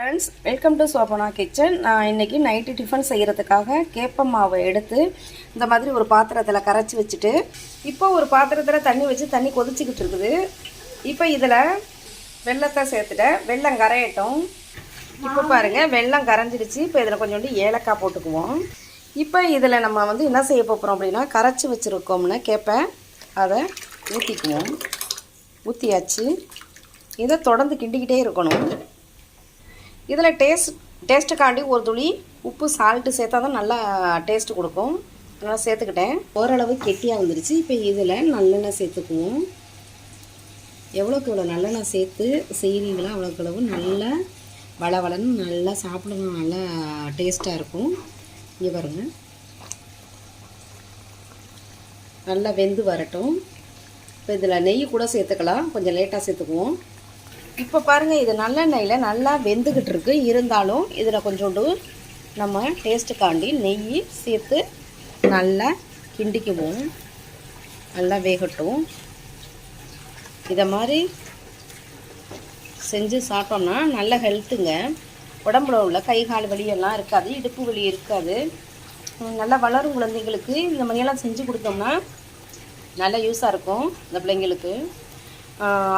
Friends welcome to Shobana kitchen நான் இன்றைக்கி night tiffin செய்கிறதுக்காக கேப்ப மாவை எடுத்து இந்த மாதிரி ஒரு பாத்திரத்தில் கரைச்சி வச்சுட்டு இப்போ ஒரு பாத்திரத்தில் தண்ணி வச்சு தண்ணி கொதிச்சிக்கிட்டு இருக்குது. இப்போ இதில் வெள்ளத்தை சேர்த்துட்டேன். வெல்லம் கரையட்டும். இப்போ பாருங்கள் வெள்ளம் கரைஞ்சிடுச்சு. இப்போ இதில் கொஞ்சோண்டு ஏலக்காய் போட்டுக்குவோம். இப்போ இதில் நம்ம வந்து என்ன செய்ய போகிறோம் அப்படின்னா கரைச்சி வச்சுருக்கோம்னு கேட்பேன் அதை ஊற்றிக்குவோம் ஊற்றியாச்சு இதை தொடர்ந்து கிண்டிக்கிட்டே இருக்கணும். இதில் டேஸ்ட் டேஸ்ட்டுக்காண்டி ஒரு துளி உப்பு சால்ட்டு சேர்த்தா தான் நல்லா டேஸ்ட்டு கொடுக்கும். அதனால் சேர்த்துக்கிட்டேன். ஓரளவு கெட்டியாக வந்துருச்சு. இப்போ இதில் நல்லெண்ணெய் சேர்த்துக்குவோம். எவ்வளோக்கு எவ்வளோ நல்லெண்ணெய் சேர்த்து செய்கிறீங்களோ அவ்வளோக்கு அளவு நல்லா வளவளன்னு நல்லா சாப்பிடணும். நல்லா டேஸ்ட்டாக இருக்கும். இங்கே பாருங்கள் நல்லா வெந்து வரட்டும். இப்போ இதில் நெய் கூட சேர்த்துக்கலாம். கொஞ்சம் லேட்டாக சேர்த்துக்குவோம். இப்போ பாருங்கள் இது நல்லெண்ணெயில் நல்லா வெந்துக்கிட்டு இருக்கு. இருந்தாலும் இதில் கொஞ்சோண்டு நம்ம டேஸ்ட்டுக்காண்டி நெய் சேர்த்து நல்லா கிண்டிக்குவோம். நல்லா வேகட்டும். இதை மாதிரி செஞ்சு சாப்பிட்டோம்னா நல்ல ஹெல்த்துங்க உடம்புல உள்ள கை கால் வலியெல்லாம் இருக்காது. இடுப்பு வலி இருக்காது. நல்லா வளரும் குழந்தைங்களுக்கு இந்த மாதிரியெல்லாம் செஞ்சு கொடுத்தோம்னா நல்லா யூஸாக இருக்கும். இந்த பிள்ளைங்களுக்கு.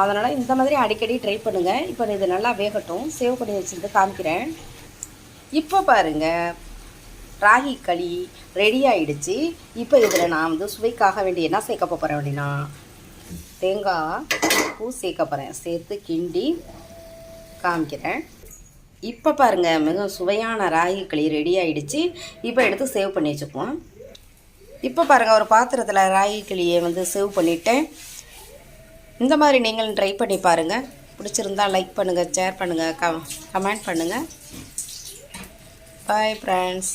அதனால் இந்த மாதிரி அடிக்கடி ட்ரை பண்ணுங்கள் இப்போ இது நல்லா வேகட்டும். சேவ் பண்ணி வச்சுருந்து காமிக்கிறேன். இப்போ பாருங்கள் ராகி களி ரெடி ஆகிடுச்சு இப்போ இதில் நான் வந்து சுவைக்காக வேண்டிய என்ன சேர்க்க போகிறேன் அப்படின்னா தேங்காய் பூ சேர்க்க போகிறேன் சேர்த்து கிண்டி காமிக்கிறேன். இப்போ பாருங்கள் மிக சுவையான ராகி களி ரெடி ஆகிடுச்சு இப்போ எடுத்து சேவ் பண்ணி வச்சுக்குவோம். இப்போ பாருங்கள் ஒரு பாத்திரத்தில் ராகி களியை வந்து சேவ் பண்ணிட்டேன். இந்த மாதிரி நீங்களும் ட்ரை பண்ணி பாருங்கள் பிடிச்சிருந்தா லைக் பண்ணுங்கள் ஷேர் பண்ணுங்கள் கம் கமெண்ட் பண்ணுங்கள் பாய் ஃப்ரெண்ட்ஸ்